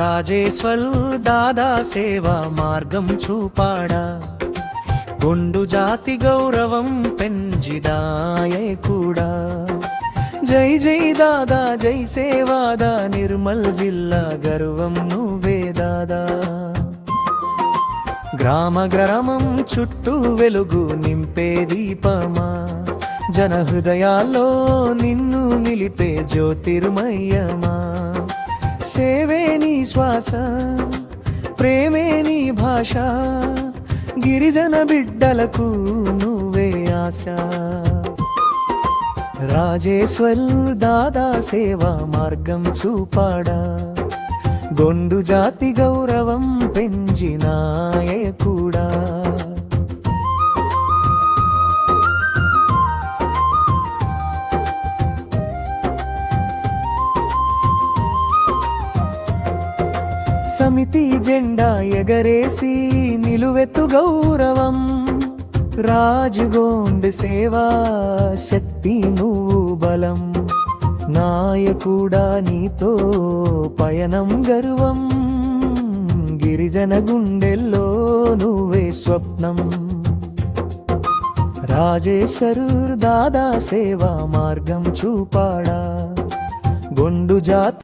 రాజేశ్వల్ దాదా సేవా మార్గం చూపాడా. గుండు జాతి గౌరవం పెంజిదాయే కూడా. జై జై దాదా జై సేవాదా నిర్మల్ జిల్లా గర్వం నువ్వే దాదా. గ్రామ గ్రామం చుట్టూ వెలుగు నింపే దీపమా. జన హృదయాల్లో నిన్ను నిలిపే జ్యోతిర్మయ్యమా. సేవే నీ శ్వాస ప్రేమే నీ భాష గిరిజన బిడ్డలకు నువ్వే ఆశ. రాజేశ్వర్ దాదా సేవా మార్గం చూపాడా గొండు జాతి గౌరవం పెంచినాయ సమితి జెండా ఎగరేసి నిలువెత్తు గౌరవం? రాజుగోండ్ సేవా శక్తి నువ్వు బలం. నాయకుడా నీతో పయనం గర్వం. గిరిజన గుండెల్లో నువ్వే స్వప్నం. రాజేశ్వరు దాదా సేవా మార్గం చూపాడా? గొండు జాతి